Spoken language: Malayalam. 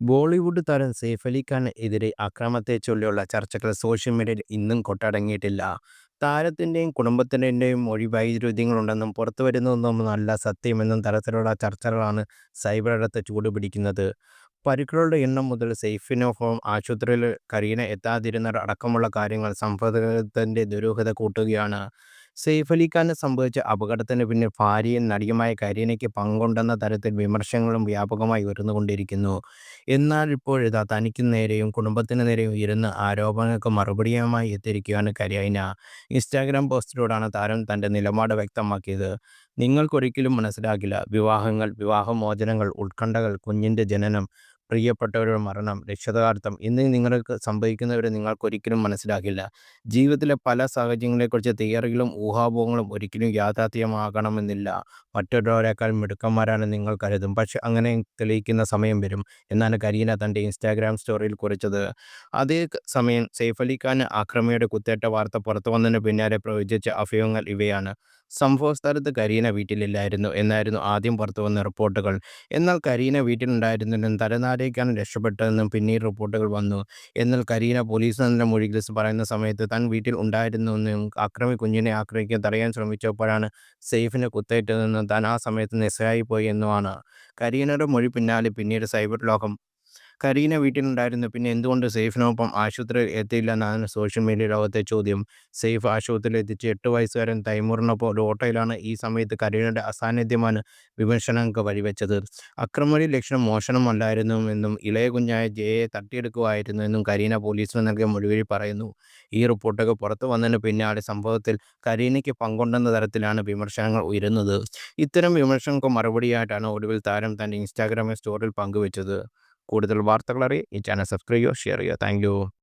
ബോളിവുഡ് താരം സെയ്ഫ് അലി എതിരെ അക്രമത്തെ ചൊല്ലിയുള്ള ചർച്ചകൾ സോഷ്യൽ മീഡിയയിൽ ഇന്നും കൊട്ടടങ്ങിയിട്ടില്ല. താരത്തിന്റെയും കുടുംബത്തിന്റെയും മൊഴി വൈരുദ്ധ്യങ്ങളുണ്ടെന്നും പുറത്തു വരുന്നതൊന്നും നല്ല സത്യമെന്നും തരത്തിലുള്ള ചർച്ചകളാണ് സൈബറടുത്ത് ചൂടുപിടിക്കുന്നത്. പരുക്കളുടെ എണ്ണം മുതൽ സെയ്ഫിനോഫോം ആശുപത്രിയിൽ കരീന എത്താതിരുന്ന അടക്കമുള്ള കാര്യങ്ങൾ സംഭവത്തിന്റെ ദുരൂഹത കൂട്ടുകയാണ്. സെയ്ഫ് അലി ഖാന് സംഭവിച്ച അപകടത്തിന് പിന്നിൽ ഭാര്യയും നടിയുമായ കരീനയ്ക്ക് പങ്കുണ്ടെന്ന തരത്തിൽ വിമർശങ്ങളും വ്യാപകമായി ഉയർന്നുകൊണ്ടിരിക്കുന്നു. എന്നാൽ ഇപ്പോഴിതാ തനിക്കു നേരെയും കുടുംബത്തിന് നേരെയും ഉയരുന്ന ആരോപണങ്ങൾക്ക് മറുപടിയുമായി എത്തിയിരിക്കുകയാണ് കരീന. ഇൻസ്റ്റാഗ്രാം പോസ്റ്റിലൂടെയാണ് താരം തന്റെ നിലപാട് വ്യക്തമാക്കിയത്. "നിങ്ങൾക്കൊരിക്കലും മനസ്സിലാകില്ല. വിവാഹങ്ങൾ, വിവാഹമോചനങ്ങൾ, ഉത്കണ്ഠകൾ, കുഞ്ഞിന്റെ ജനനം, പ്രിയപ്പെട്ടവരുടെ മരണം, രക്ഷതാർത്ഥം എന്നീ നിങ്ങൾക്ക് സംഭവിക്കുന്നവരെ നിങ്ങൾക്കൊരിക്കലും മനസ്സിലാകില്ല. ജീവിതത്തിലെ പല സാഹചര്യങ്ങളെക്കുറിച്ച് തിയറികളും ഊഹാപോഹങ്ങളും ഒരിക്കലും യാഥാർത്ഥ്യമാകണമെന്നില്ല. മറ്റൊരാളേക്കാൾ മിടുക്കന്മാരാണ് നിങ്ങൾ കരുതും. പക്ഷെ അങ്ങനെ തെളിയിക്കുന്ന സമയം വരും" എന്നാണ് കരീന തന്റെ ഇൻസ്റ്റാഗ്രാം സ്റ്റോറിയിൽ കുറിച്ചത്. അതേസമയം സെയ്ഫ് അലി ഖാൻ ആക്രമിയുടെ കുത്തേറ്റ വാർത്ത പുറത്തു വന്നതിന് പിന്നാലെ പ്രവചിച്ച അഭ്യൂഹങ്ങൾ ഇവയാണ്. സംഭവസ്ഥലത്ത് കരീന വീട്ടിലില്ലായിരുന്നു എന്നായിരുന്നു ആദ്യം പുറത്തു വന്ന റിപ്പോർട്ടുകൾ. എന്നാൽ കരീന വീട്ടിലുണ്ടായിരുന്നെന്നും തലനാരേക്കാണ് രക്ഷപ്പെട്ടതെന്നും പിന്നീട് റിപ്പോർട്ടുകൾ വന്നു. എന്നാൽ കരീന പോലീസ് നൽകിയ മൊഴിയിൽ പറയുന്ന സമയത്ത് താൻ വീട്ടിൽ ഉണ്ടായിരുന്നുവെന്നും അക്രമി കുഞ്ഞിനെ ആക്രമിക്കാൻ തടയാൻ ശ്രമിച്ചപ്പോഴാണ് സേഫിനെ കുത്തേറ്റതെന്നും താൻ ആ സമയത്ത് നിസ്സഹായയായിപ്പോയി എന്നുമാണ് കരീനയുടെ മൊഴി പിന്നാലെ പിന്നീട് സൈബർ ലോകം കരീന വീട്ടിലുണ്ടായിരുന്നു. പിന്നെ എന്തുകൊണ്ട് സെയ്ഫിനൊപ്പം ആശുപത്രിയിൽ എത്തിയില്ലെന്നാണ് സോഷ്യൽ മീഡിയ ലോകത്തെ ചോദ്യം. സെയ്ഫ് ആശുപത്രിയിൽ എത്തിച്ച് എട്ട് വയസ്സുകാരൻ തൈമൂറിനൊപ്പം ഒരു ഓട്ടോയിലാണ് ഈ സമയത്ത് കരീനയുടെ അസാന്നിധ്യമാണ് വിമർശനങ്ങൾക്ക് വഴിവെച്ചത്. ലക്ഷണം ലക്ഷ്യം മോഷണമല്ലായിരുന്നുവെന്നും ഇളയ കുഞ്ഞായ ജയയെ തട്ടിയെടുക്കുമായിരുന്നു എന്നും കരീന പോലീസിന് നൽകിയ മൊഴിവഴി പറയുന്നു. ഈ റിപ്പോർട്ടൊക്കെ പുറത്തു വന്നതിന് പിന്നാലെ സംഭവത്തിൽ കരീനയ്ക്ക് പങ്കുണ്ടെന്ന തരത്തിലാണ് വിമർശനങ്ങൾ ഉയരുന്നത്. ഇത്തരം വിമർശനങ്ങൾക്ക് മറുപടിയായിട്ടാണ് ഒടുവിൽ താരം തന്റെ ഇൻസ്റ്റാഗ്രാമിൽ സ്റ്റോറിയിൽ പങ്കുവെച്ചത്. കൂടുതൽ വാർത്തകളറിയാൻ ഈ ചാനൽ സബ്സ്ക്രൈബ് ചെയ്യുക, ഷെയർ ചെയ്യുക. താങ്ക്